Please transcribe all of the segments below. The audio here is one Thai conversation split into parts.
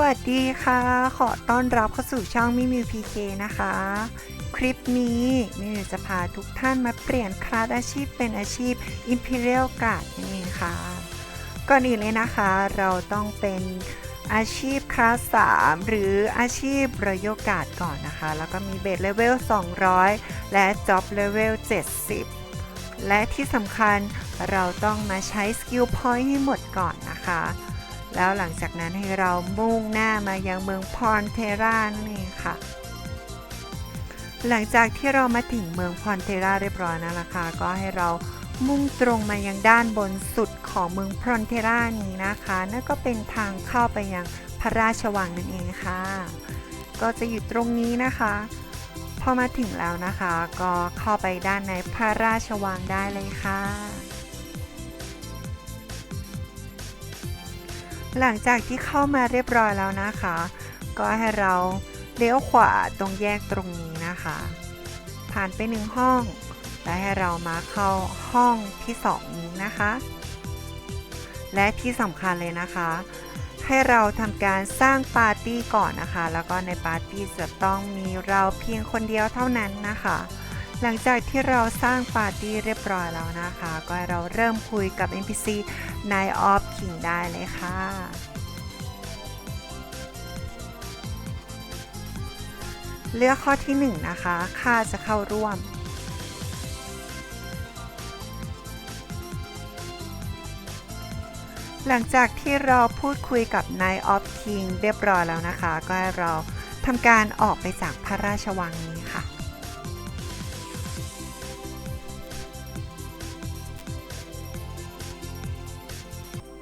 วัสดีค่ะ ขอต้อนรับเข้าสู่ช่องมิมิวพีเคนะคะ คลิปนี้มิมิวจะพาทุกท่านมาเปลี่ยนคลาสอาชีพเป็นอาชีพ Imperial Guard นั่นเองค่ะ ก่อนอื่นเลยนะคะ เราต้องเป็นอาชีพคลาส 3 หรืออาชีพร o ย a l Guard ก่อนนะคะ แล้วก็มีเบสเลเวล 200 และ Job Level 70 และที่สำคัญเราต้องมาใช้สกิลพอยต์ให้หมดก่อนนะคะ แล้วหลังจากนั้นให้เรามุ่งหน้ามายังเมืองพรเทรานั่นเองค่ะ หลังจากที่เรามาถึงเมืองพรเทราเรียบร้อยแล้วล่ะค่ะก็ให้เรามุ่งตรงมายังด้านบนสุดของเมืองพรเทรานี้นะคะ นั่นก็เป็นทางเข้าไปยังพระราชวังนั่นเองค่ะ ก็จะอยู่ตรงนี้นะคะพอมาถึงแล้วนะคะ ก็เข้าไปด้านในพระราชวังได้เลยค่ะ หลังจากที่เข้ามาเรียบร้อยแล้วนะคะ ก็ให้เราเลี้ยวขวาตรงแยกตรงนี้นะคะ ผ่านไปหนึ่งห้อง และให้เรามาเข้าห้องที่สองนี้นะคะ และที่สำคัญเลยนะคะ ให้เราทำการสร้างปาร์ตี้ก่อนนะคะ แล้วก็ในปาร์ตี้จะต้องมีเราเพียงคนเดียวเท่านั้นนะคะ หลังจากที่เราสร้างปาร์ตี้เรียบร้อยแล้วนะคะ ก็เราเริ่มคุยกับ NPC Night of King ได้เลยค่ะเลือกข้อที่1นะคะค่าจะเข้าร่วม หลังจากที่เราพูดคุยกับ Night of King เรียบร้อยแล้วนะคะ ก็ให้เราทำการออกไปจากพระราชวังนี้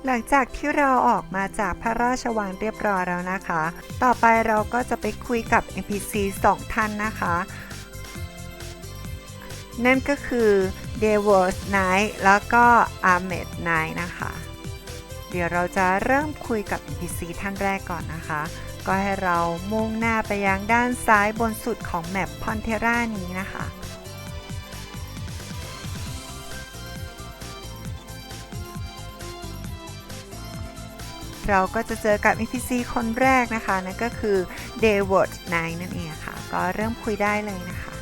หลังจากที่เราออกมาจากพระราชวังเรียบร้อยแล้วนะคะ ต่อไปเราก็จะไปคุยกับ NPC 2 ท่านนะคะ นั่นก็คือ d e v o s Knight แล้วก็ Ahmed Knight นะคะ เดี๋ยวเราจะเริ่มคุยกับ NPC ท่านแรกก่อนนะคะ ก็ให้เรามุ่งหน้าไปยังด้านซ้ายบนสุดของแมปพอนเทรานี้นะคะ เราก็จะเจอกับ NPC คนแรกนะคะ นั่นก็คือ d a v o d n i g h t นั่นเองค่ะ ก็เริ่มคุยได้เลยนะคะ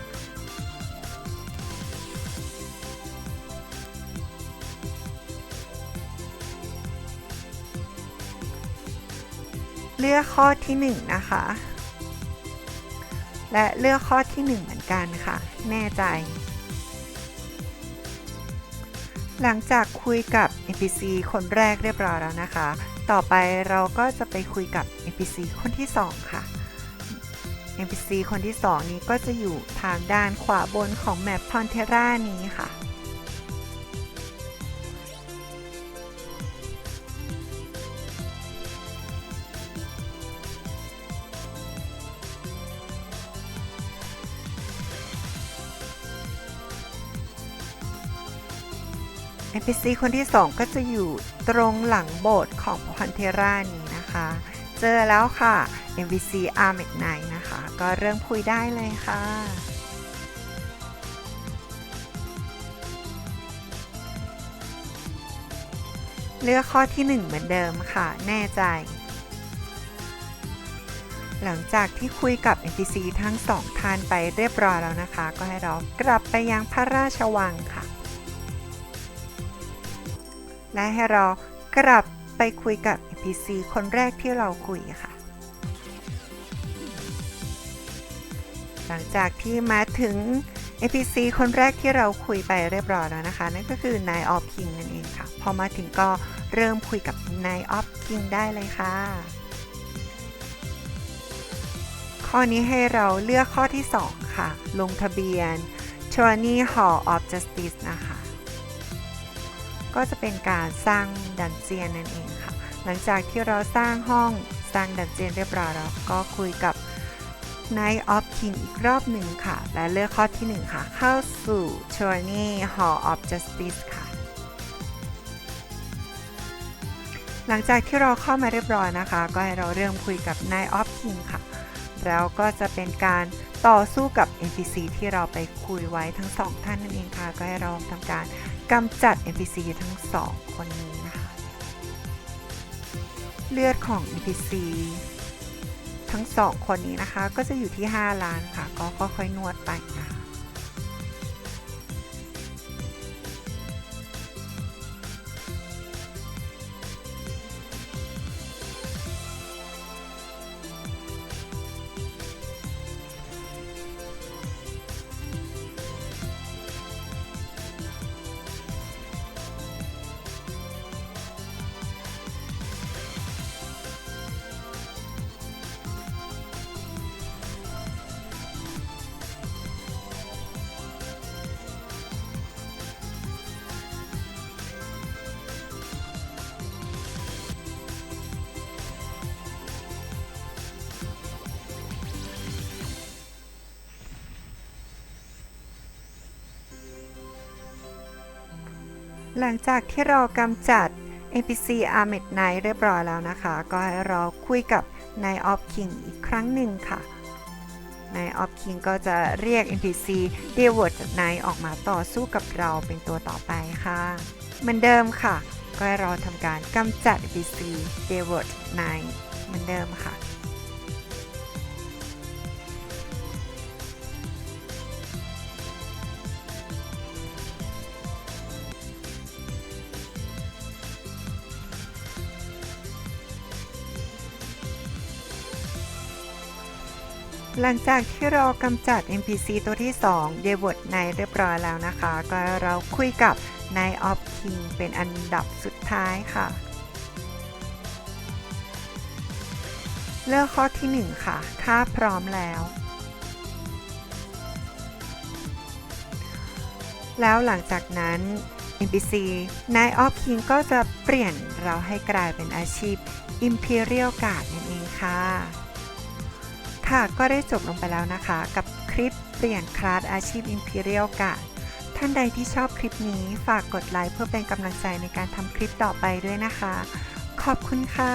เลือกข้อที่ 1 นะคะ และเลือกข้อที่ 1 เหมือนกันค่ะ แน่ใจหลังจากคุยกับ NPC คนแรกเรียบร้อยแล้วนะคะ ต่อไปเราก็จะไปคุยกับ NPC คนที่ 2 ค่ะ NPC คนที่ 2 นี้ก็จะอยู่ทางด้านขวาบนของแมปพอนเทรานี้ค่ะ NPC คนที่ 2 ก็จะอยู่ตรงหลังโบสถ์ของพันเทรานี้นะคะ เจอแล้วค่ะ NPC a r m e d n i g h t นะคะ ก็เริ่มคุยได้เลยค่ะเลือกข้อที่ 1 เหมือนเดิมค่ะ แน่ใจ หลังจากที่คุยกับ NPC ทั้งสองท่านไปเรียบร้อยแล้วนะคะ ก็ให้เรากลับไปยังพระราชวังค่ะ และให้เรากลับไปคุยกับ NPC คนแรกที่เราคุยค่ะ หลังจากที่มาถึง NPC คนแรกที่เราคุยไปเรียบร้อยแล้วนะคะ นั่นก็คือ Night of King นั่นเองค่ะ พอมาถึงก็เริ่มคุยกับ Night of King ได้เลยค่ะ ข้อนี้ให้เราเลือกข้อที่ 2 ค่ะ ลงทะเบียน t r o n y Hall of Justice นะคะ ก็จะเป็นการสร้างดันเจียนนั่นเองค่ะ หลังจากที่เราสร้างห้องสร้างดันเจียนเรียบร้อยแล้วก็คุยกับ Night of King อีกรอบหนึ่งค่ะ และเลือกข้อที่ 1 ค่ะ เข้าสู่ t r o n y Hall of Justice ค่ะ หลังจากที่เราเข้ามาเรียบร้อยนะคะ ก็ให้เราเริ่มคุยกับ Night of King ค่ะ แล้วก็จะเป็นการต่อสู้กับ NPC ที่เราไปคุยไว้ทั้งสองท่านนั่นเองค่ะ ก็ให้เราทำการ กำจัด NPC ทั้งสองคนนี้นะคะ เลือดของ NPC ทั้งสองคนนี้นะคะ ก็จะอยู่ที่ 5 ล้านค่ะ ก็ค่อยๆนวดไปนะคะ หลังจากที่เรากำจัด NPC Armed Knight เรียบร้อยแล้วนะคะ ก็ให้เราคุยกับนายออฟคิงอีกครั้งหนึ่งค่ะนายออฟคิงก็จะเรียก NPC d e w o r d Knight ออกมาต่อสู้กับเราเป็นตัวต่อไปค่ะ เหมือนเดิมค่ะ ก็ให้เราทำการกำจัด NPC d e w o r d Knight เหมือนเดิมค่ะ หลังจากที่เรากำจัด NPC ตัวที่2 d e v o t ในเรียบร้อยแล้วนะคะ ก็เราคุยกับ Knight of King เป็นอันดับสุดท้ายค่ะ เลือกข้อที่ 1 ค่ะ ถ้าพร้อมแล้ว แล้วหลังจากนั้น NPC Knight of King ก็จะเปลี่ยนเราให้กลายเป็นอาชีพ Imperial Guard นั่นเองค่ะ ค่ะก็ได้จบลงไปแล้วนะคะ กับคลิปเปลี่ยนคลาสอาชีพ Imperial Guard ท่านใดที่ชอบคลิปนี้ฝากกดไลค์เพื่อเป็นกำลังใจในการทำคลิปต่อไปด้วยนะคะ ขอบคุณค่ะ